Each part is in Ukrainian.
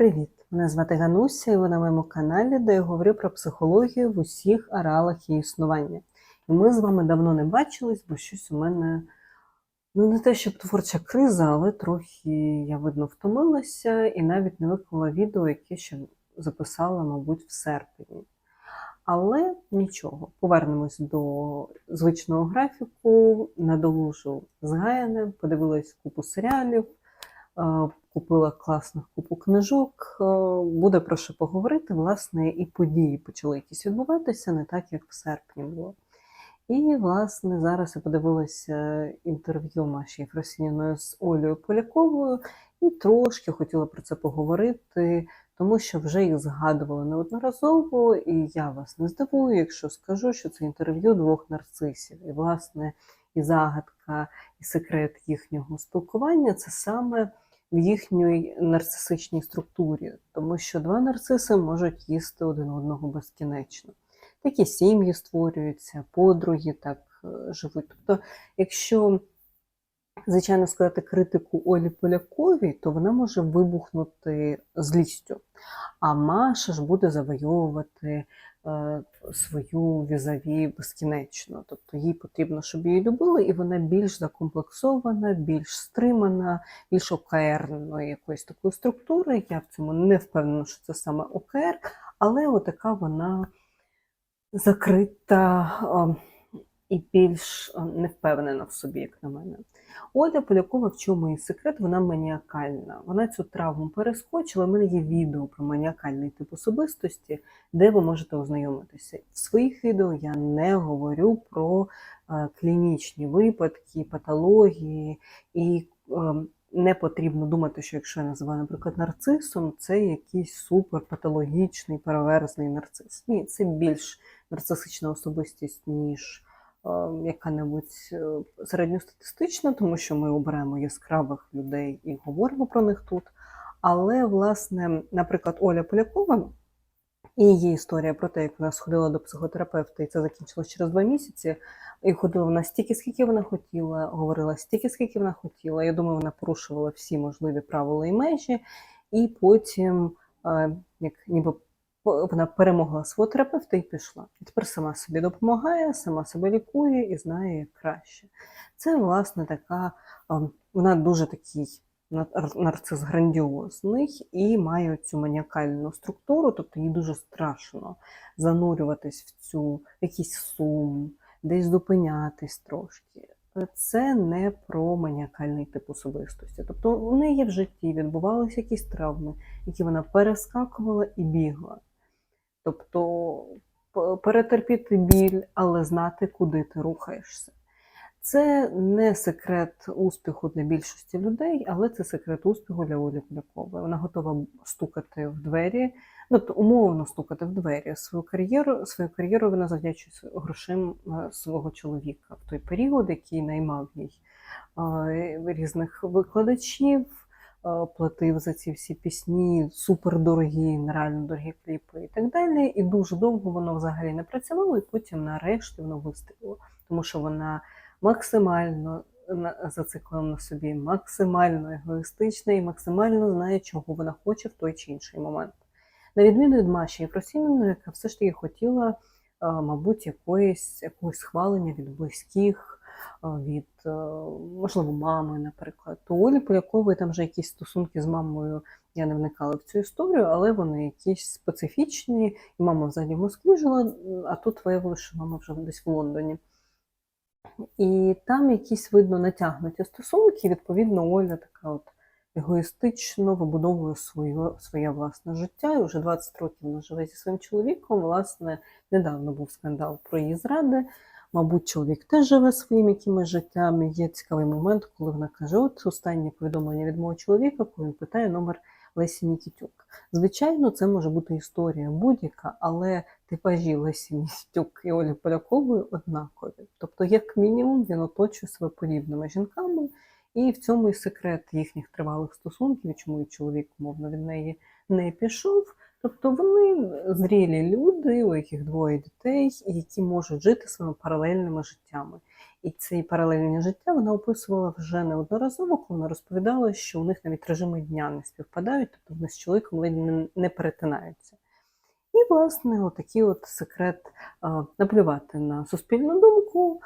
Привіт! Мене звати Гануся, і ви на моєму каналі, де я говорю про психологію в усіх аралах її існування. І ми з вами давно не бачились, бо щось у мене, ну не те, щоб творча криза, але трохи я видно втомилася і навіть не виклала відео, яке ще записала, мабуть, в серпні. Але нічого, повернемось до звичного графіку, надолужу згаяне, подивилась купу серіалів, е, купила класних купу книжок. е, Буде про що поговорити. Власне, і події почали якісь відбуватися, не так, як в серпні було. І, власне, зараз я подивилася інтерв'ю Маші Єфросініної з Олею Поляковою і трошки хотіла про це поговорити, тому що вже їх згадували неодноразово, і я вас не здивую, якщо скажу, що це інтерв'ю двох нарцисів. І, власне, і загадка, і секрет їхнього спілкування це саме в їхній нарцисичній структурі, тому що два нарциси можуть їсти один одного безкінечно. Такі сім'ї створюються, подруги так е, живуть. Тобто, якщо, звичайно, сказати критику Олі Поляковій, то вона може вибухнути злістю. А Маша ж буде завойовувати свою візаві безкінечно. Тобто їй потрібно, щоб її любили, і вона більш закомплексована, більш стримана, більш окерної якоїсь такої структури. Я в цьому не впевнена, що це саме ОКР, але отака вона закрита е, і більш е, невпевнена в собі, як на мене. Оля Полякова, в чому її секрет, вона маніакальна. Вона цю травму перескочила. У мене є відео про маніакальний тип особистості, де ви можете ознайомитися. В своїх відео я не говорю про е, клінічні випадки, патології, і е, не потрібно думати, що якщо я називаю, наприклад, нарцисом, це якийсь суперпатологічний, переверзний нарцис. Ні, це більш нарцисична особистість, ніж яка-небудь е, середньостатистична, тому що ми оберемо яскравих людей і говоримо про них тут. Але, власне, наприклад, Оля Полякова і її історія про те, як вона сходила до психотерапевта, і це закінчилось через два місяці. І ходила вона стільки, скільки вона хотіла, говорила стільки, скільки вона хотіла. Я думаю, вона порушувала всі можливі правила і межі, і потім, е, як ніби вона перемогла свого терапевта і пішла. І тепер сама собі допомагає, сама себе лікує і знає як краще. Це, власне, така, вона дуже такий нар- нарцис грандіозний і має цю маніакальну структуру, тобто їй дуже страшно занурюватись в цю якийсь сум, десь зупинятись трошки. Це не про маніакальний тип особистості. Тобто у неї в житті відбувалися якісь травми, які вона перескакувала і бігла. Тобто перетерпіти біль, але знати, куди ти рухаєшся. Це не секрет успіху для більшості людей, але це секрет успіху для Олі Полякової. Вона готова стукати в двері, тобто умовно стукати в двері. Свою кар'єру, свою кар'єру вона завдячує грошим е, свого чоловіка в той період, який наймав їй е, різних викладачів, платив за ці всі пісні, супердорогі, нереально дорогі кліпи і так далі. І дуже довго воно взагалі не працювало, і потім нарешті воно вистрілило, тому що вона максимально на- зациклена на собі, максимально егоїстична і максимально знає, чого вона хоче в той чи інший момент. На відміну від Маші Єфросініної, яка все ж таки хотіла, е, мабуть, якоїсь, якогось схвалення від близьких, е, від, е, можливо, мами, наприклад. То Олі Полякової там вже якісь стосунки з мамою, я не вникала в цю історію, але вони якісь специфічні. І мама взагалі в Москві жила, а тут виявилося, що мама вже десь в Лондоні. І там якісь видно натягнуті стосунки, і, відповідно, Оля така от егоїстично вибудовує своє, своє власне життя. І вже 20 років вона живе зі своїм чоловіком. Власне, недавно був скандал про її зради. Мабуть, чоловік теж живе своїм якимось життям. Є цікавий момент, коли вона каже: от останнє повідомлення від мого чоловіка, коли він питає номер Лесі Нікітюк. Звичайно, це може бути історія будь-яка, але типажі Лесі Нікітюк і Олі Полякової однакові. Тобто, як мінімум, він оточує себе подібними жінками, і в цьому і секрет їхніх тривалих стосунків, чому і чоловік, мовно, від неї не пішов, Тобто вони зрілі люди, у яких двоє дітей, які можуть жити своїми паралельними життями. І ці паралельні життя вона описувала вже неодноразово, коли вона розповідала, що у них навіть режими дня не співпадають, тобто вони з чоловіком ледь не, перетинаються. І, власне, отакий от секрет наплювати на суспільну думку,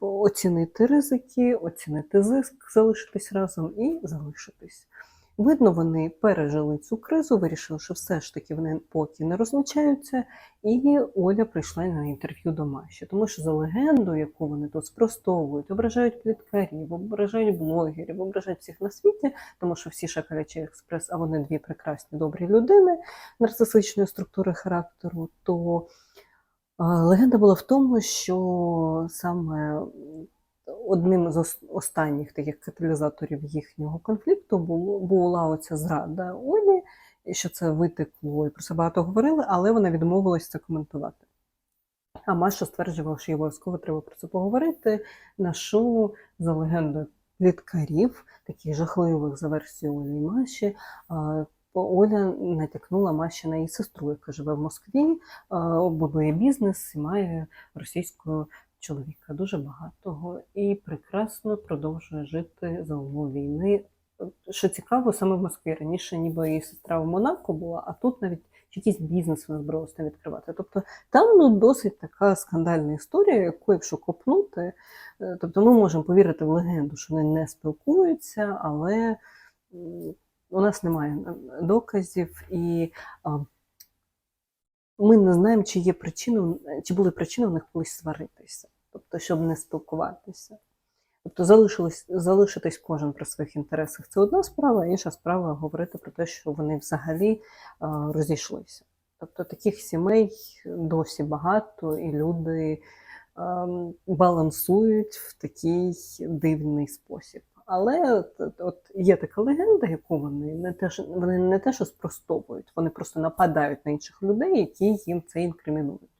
оцінити ризики, оцінити зиск, залишитись разом і залишитись. Видно, вони пережили цю кризу, вирішили, що все ж таки вони поки не розлучаються, і Оля прийшла на інтерв'ю до Маші, тому що за легенду, яку вони тут спростовують, ображають пліткарів, ображають блогерів, ображають всіх на світі, тому що всі шакалячі експрес, а вони дві прекрасні добрі людини нарцисичної структури характеру, то легенда була в тому, що саме одним з останніх таких каталізаторів їхнього конфлікту була оця зрада Олі, що це витекло і про це багато говорили, але вона відмовилась це коментувати. А Маша стверджувала, що обов'язково треба про це поговорити. На що за легендою пліткарів, таких жахливих за версією Олі і Маші, Оля натякнула Маші на її сестру, яка живе в Москві, будує бізнес і має російського чоловіка, дуже багатого, і прекрасно продовжує жити за умов війни. Що цікаво, саме в Москві раніше ніби її сестра в Монако була, а тут навіть якийсь бізнес вона збиралася відкривати. Тобто там ну, досить така скандальна історія, яку, якщо копнути, е, тобто ми можемо повірити в легенду, що вони не спілкуються, але у нас немає е, доказів, і ми не знаємо, чи є причини, чи були причини у них колись сваритися, тобто, щоб не спілкуватися. Тобто залишились, залишитись кожен при своїх інтересах це одна справа, а інша справа говорити про те, що вони взагалі а, розійшлися. Тобто таких сімей досі багато, і люди ем, балансують в такий дивний спосіб. Але от, от- є така легенда, яку вони не те, вони не те, що спростовують, вони просто нападають на інших людей, які їм це інкримінують.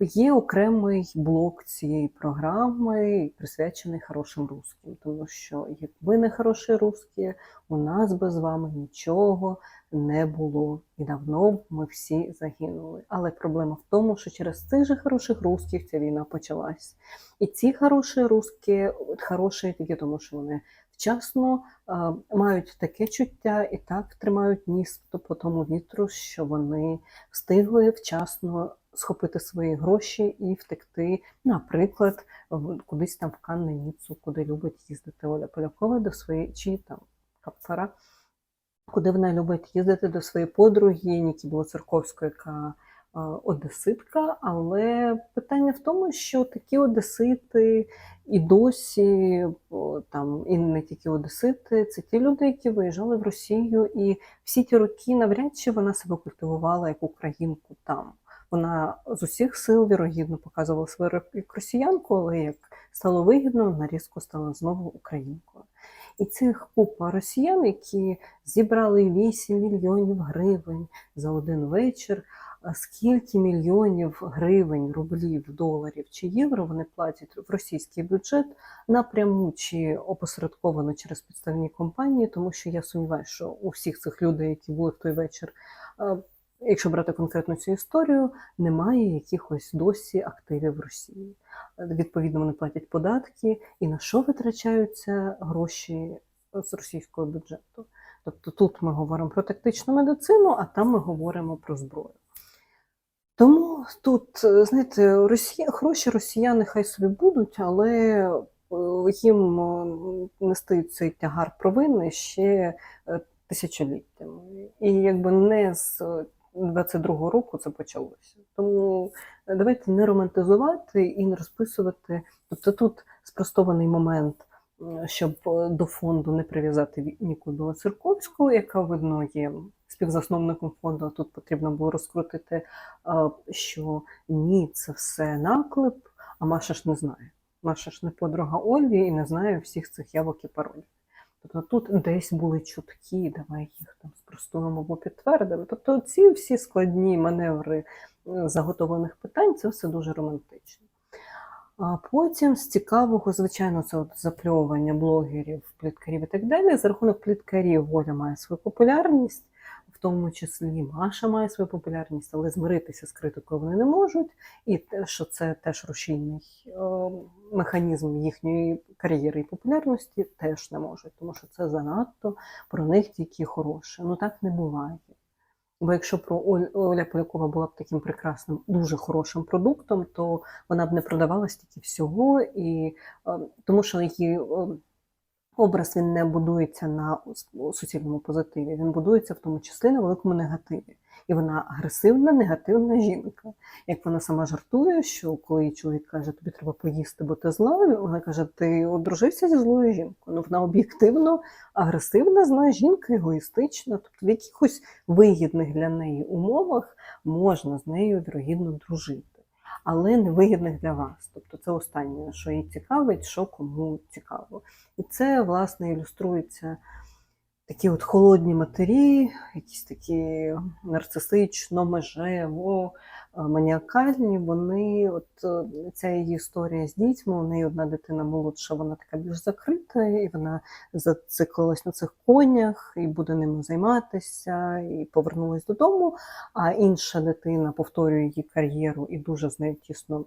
Є окремий блок цієї програми, присвячений хорошим русським, тому що якби не хороші русські, у нас би з вами нічого не було. І давно ми всі загинули. Але проблема в тому, що через цих же хороших русських ця війна почалась. І ці хороші русські, хороші тільки тому, що вони вчасно а, мають таке чуття і так тримають ніс по тому вітру, що вони встигли вчасно схопити свої гроші і втекти, наприклад, в- кудись там в Канниніцу, куди любить їздити Оля Полякова до своєї чи там Капфара, куди вона любить їздити до своєї подруги Нікі Білоцерковської, яка е, одеситка. Але питання в тому, що такі одесити і досі там і не тільки одесити, це ті люди, які виїжджали в Росію, і всі ті роки навряд чи вона себе культивувала як українку там. Вона з усіх сил вірогідно показувала себе як росіянку, але як стало вигідно, вона різко стала знову українкою. І цих купа росіян, які зібрали 8 мільйонів гривень за один вечір. Скільки мільйонів гривень, рублів, доларів чи євро вони платять в російський бюджет напряму чи опосередковано через підставні компанії, тому що я сумніваюся, що у всіх цих людей, які були в той вечір, якщо брати конкретно цю історію, немає якихось досі активів в Росії. Відповідно, вони платять податки, і на що витрачаються гроші з російського бюджету. Тобто тут ми говоримо про тактичну медицину, а там ми говоримо про зброю. Тому тут, знаєте, Росія, хороші росіяни хай собі будуть, але е, їм е, нести цей тягар провини ще е, тисячоліттями. І якби не з 22-го року це почалося. Тому давайте не романтизувати і не розписувати. Тобто тут спростований момент, щоб е, до фонду не прив'язати Ніку Білоцерковську, яка видно є співзасновником фонду. Тут потрібно було розкрутити, що ні, це все наклеп, а Маша ж не знає. Маша ж не подруга Ольги і не знає всіх цих явок і паролів. Тобто тут десь були чутки, давай їх там спростуємо або підтвердимо. Тобто ці всі складні маневри е, заготовлених питань, це все дуже романтично. А потім з цікавого, звичайно, це от запльовування блогерів, пліткарів і так далі. За рахунок пліткарів воля має свою популярність, тому числі Маша має свою популярність, але змиритися з критикою вони не можуть. І те, що це теж рушійний е, механізм їхньої кар'єри і популярності, теж не можуть, тому що це занадто про них тільки хороше. Ну так не буває. Бо якщо про Оль- Оля Полякова була б таким прекрасним, дуже хорошим продуктом, то вона б не продавала стільки всього, і е, тому що її е, образ він не будується на суцільному позитиві, він будується в тому числі на великому негативі. І вона агресивна, негативна жінка. Як вона сама жартує, що коли їй чоловік каже, тобі треба поїсти, бо ти зла, вона каже, ти одружився зі злою жінкою. Ну вона об'єктивно агресивна, зла жінка, егоїстична. Тобто в якихось вигідних для неї умовах можна з нею вірогідно дружити, але невигідних для вас. Тобто це останнє, що її цікавить, що кому цікаво. І це, власне, ілюструється такі от холодні матері, якісь такі нарцисично, межево, е, маніакальні. Вони, от е, ця її історія з дітьми, у неї одна дитина молодша, вона така більш закрита, і вона зациклилась на цих конях і буде ними займатися, і повернулась додому. А інша дитина повторює її кар'єру і дуже з нею тісно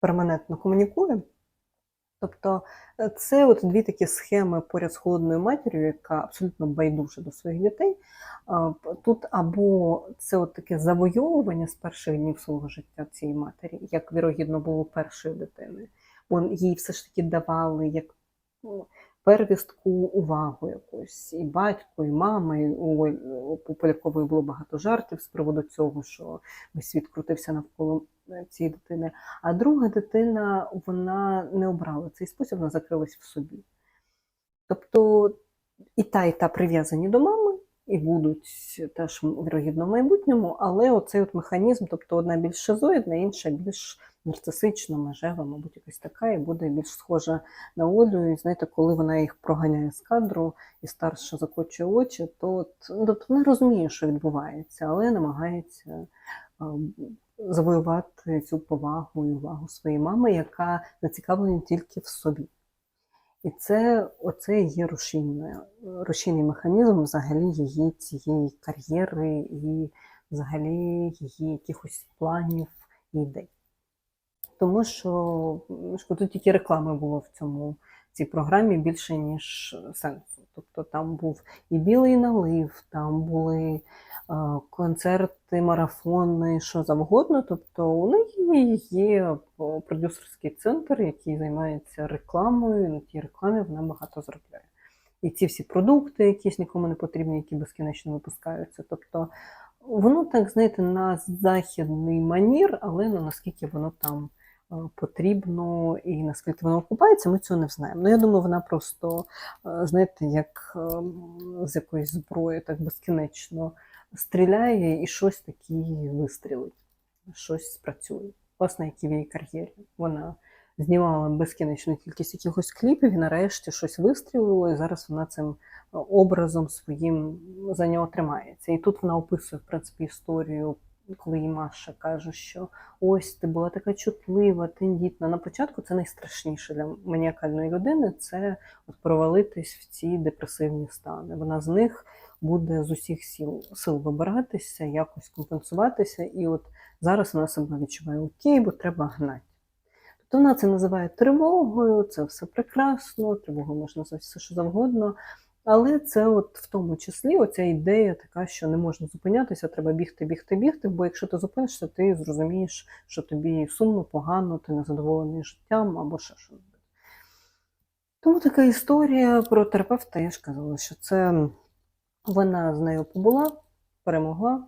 перманентно комунікує. Тобто е, це от дві такі схеми поряд з холодною матір'ю, яка абсолютно байдужа до своїх дітей. Тут або це от таке завойовування з перших днів свого життя цієї матері, як вірогідно було першою дитини. Бо їй все ж таки давали як ну, первістку увагу якусь. І батько, і мама, і у, у Полякової було багато жартів з приводу цього, що весь світ крутився навколо е, цієї дитини. А друга дитина вона не обрала цей спосіб, вона закрилась в собі. Тобто і та, і та прив'язані до мами, і будуть теж вірогідно в майбутньому, але оцей от механізм, тобто одна більш шизоїдна, інша більш нарцисична, межева, мабуть, якась така, і буде більш схожа на Олю. І знаєте, коли вона їх проганяє з кадру і старша закочує очі, то от, ну, тобто вона розуміє, що відбувається, але намагається завоювати цю повагу і увагу своєї мами, яка зацікавлена тільки в собі. І це оце є рушійне, рушійний механізм взагалі її цієї кар'єри і взагалі її якихось планів і ідей. Тому що тут тільки реклами було в цьому в цій програмі більше, ніж сенсу. Тобто там був і білий налив, там були концерти, марафони, що завгодно. Тобто у неї є продюсерський центр, який займається рекламою, і на тій рекламі вона багато заробляє. І ці всі продукти, якісь нікому не потрібні, які безкінечно випускаються. Тобто воно так, знаєте, на західний манір, але ну, наскільки воно там е, потрібно і наскільки воно окупається, ми цього не знаємо. Ну, я думаю, вона просто, е, знаєте, як е, з якоїсь зброї так безкінечно стріляє і щось таке вистрілить, щось спрацює. Власне, як і в її кар'єрі. Вона знімала безкінечну кількість якихось кліпів, і нарешті щось вистрілило, і зараз вона цим е, образом своїм за нього тримається. І тут вона описує, в принципі, історію, коли їй Маша каже, що ось ти була така чутлива, тендітна. На початку це найстрашніше для маніакальної людини це от провалитись в ці депресивні стани. Вона з них буде з усіх сил, сил вибиратися, якось компенсуватися. І от зараз вона себе відчуває окей, бо треба гнати. Тобто вона це називає тривогою, це все прекрасно, тривогою можна назвати все, що завгодно. Але це от в тому числі оця ідея така, що не можна зупинятися, треба бігти, бігти, бігти, бо якщо ти зупинишся, ти зрозумієш, що тобі сумно, погано, ти незадоволений життям або ще щось. Тому така історія про терапевта, я ж казала, що це вона з нею побула, перемогла,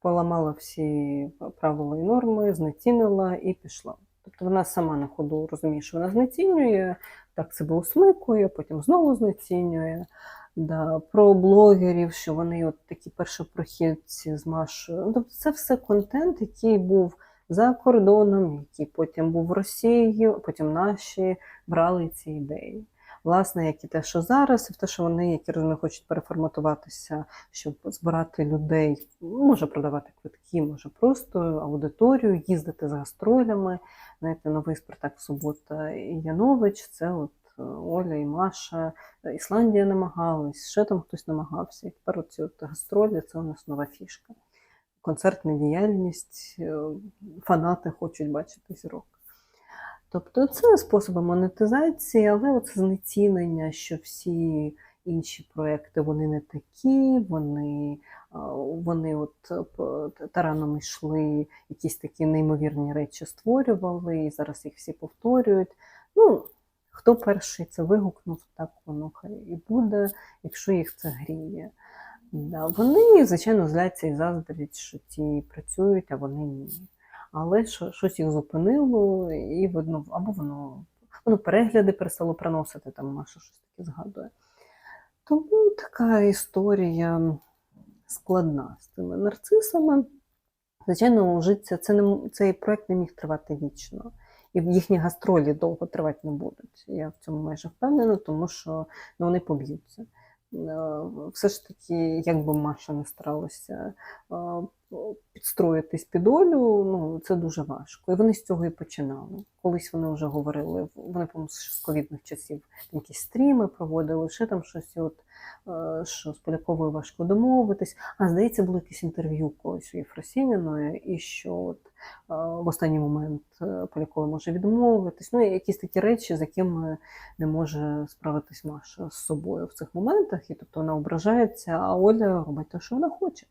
поламала всі правила і норми, знецінила і пішла. Тобто вона сама на ходу розуміє, що вона знецінює, так себе усмикує, потім знову знецінює. Да, про блогерів, що вони от такі першопрохідці з Машою. Ну, Тобто це все контент, який був за кордоном, який потім був в Росії, потім наші брали ці ідеї. Власне, як і те, що зараз, і в те, що вони, які розумію, хочуть переформатуватися, щоб збирати людей, може продавати квитки, може просто аудиторію, їздити з гастролями. Знаєте, новий Спартак Субота і Янович це от е, Оля і Маша, Ісландія намагалась, ще там хтось намагався. І тепер оці от гастролі це у нас нова фішка. Концертна діяльність, е, фанати хочуть бачити зірок. Тобто це способи монетизації, але оце знецінення, що всі інші проекти вони не такі, вони, вони от е, тараном йшли, якісь такі неймовірні речі створювали, і зараз їх всі повторюють. Ну, хто перший це вигукнув, так воно хай і буде, якщо їх це гріє. Да. Вони, звичайно, зляться і заздрять, що ті працюють, а вони ні. Але щось їх зупинило, і видно, або воно, воно перегляди перестало приносити, там Маша щось таке згадує. Тому така історія складна з тими нарцисами. Звичайно, життя, це не, цей проект не міг тривати вічно. І їхні гастролі довго тривати не будуть. Я в цьому майже впевнена, тому що ну, вони поб'ються. Е, Все ж таки, як би Маша не старалася е, підстроїтись під Олю, ну це дуже важко. І вони з цього і починали. Колись вони вже говорили, вони, по-моєму, з ковідних часів якісь стріми проводили, ще там щось, от, е, що з Поляковою важко домовитись. А здається, було якесь інтерв'ю колись у Єфросініної, і що от, е, в останній момент е, Полякова може відмовитись. Ну, якісь такі речі, з якими не може справитись Маша з собою в цих моментах, і тобто вона ображається, а Оля робить те, що вона хоче.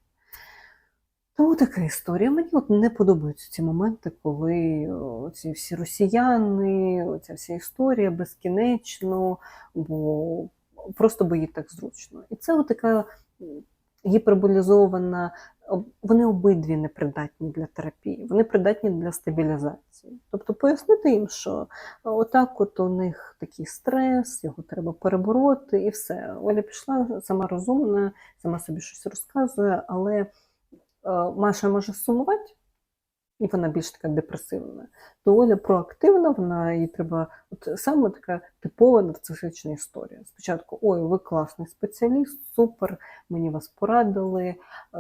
Тому така історія. Мені от не подобаються ці моменти, коли ці всі росіяни, ця вся історія безкінечно, бо просто бо їй так зручно. І це така гіперболізована. Вони обидві непридатні для терапії, вони придатні для стабілізації. Тобто пояснити їм, що отак от у них такий стрес, його треба перебороти, і все. Оля пішла сама розумна, сама собі щось розказує, але е, Маша може сумувати, і вона більш така депресивна. То Оля проактивна, вона їй треба, от саме така типова нарцисична історія. Спочатку, ой, ви класний спеціаліст, супер, мені вас порадили.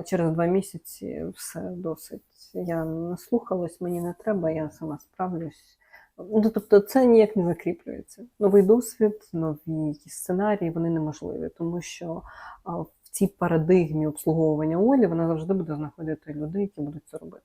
Через два місяці все досить. Я наслухалась, мені не треба, я сама справлюсь. Ну, тобто це ніяк не закріплюється. Новий досвід, нові якісь сценарії, вони неможливі, тому що в цій парадигмі обслуговування Олі вона завжди буде знаходити людей, які будуть це робити.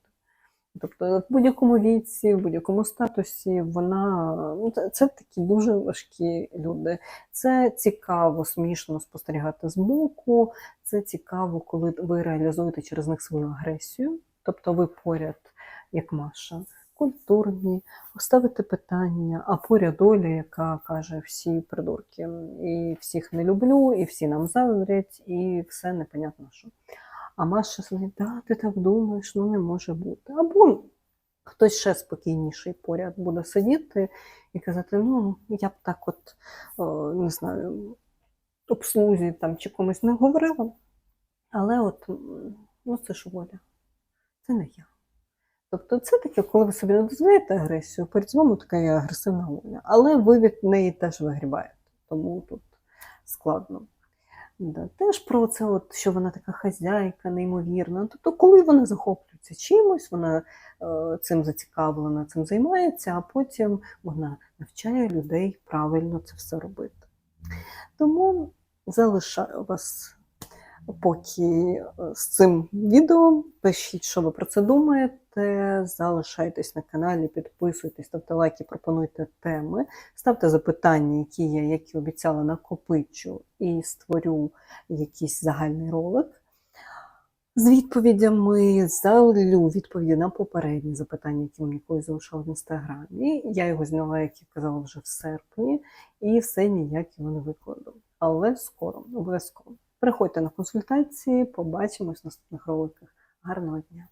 Тобто в будь-якому віці, в будь-якому статусі вона ну, це, це такі дуже важкі люди. Це цікаво, смішно спостерігати збоку. Це цікаво, коли ви реалізуєте через них свою агресію. Тобто ви поряд, як Маша, культурні, ставите питання, а поряд Оля, яка каже всі придурки, і всіх не люблю, і всі нам заздрять, і все непонятно що. А Маша сидить, да, ти так думаєш, ну не може бути. Або хтось ще спокійніший поряд буде сидіти і казати, ну, я б так от, не знаю, обслузі там чи комусь не говорила. Але от, ну це ж воля, це не я. Тобто це таке, коли ви собі не дозволяєте агресію, перед вами така є агресивна воля. Але ви від неї теж вигрібаєте, тому тут складно. Да. Теж про це, от, що вона така хазяйка, неймовірна. Тобто, коли вона захоплюється чимось, вона е, цим зацікавлена, цим займається, а потім вона навчає людей правильно це все робити. Тому залишаю вас поки е, з цим відео. Пишіть, що ви про це думаєте. Залишайтесь на каналі, підписуйтесь, ставте лайки, пропонуйте теми, ставте запитання, які я, як і обіцяла, накопичу і створю якийсь загальний ролик. З відповідями залю відповіді на попередні запитання, які мені колись залишали в інстаграмі. Я його зняла, як я казала, вже в серпні, і все ніяк його не викладу. Але скоро, обов'язково. Приходьте на консультації, побачимось в наступних роликах. Гарного дня!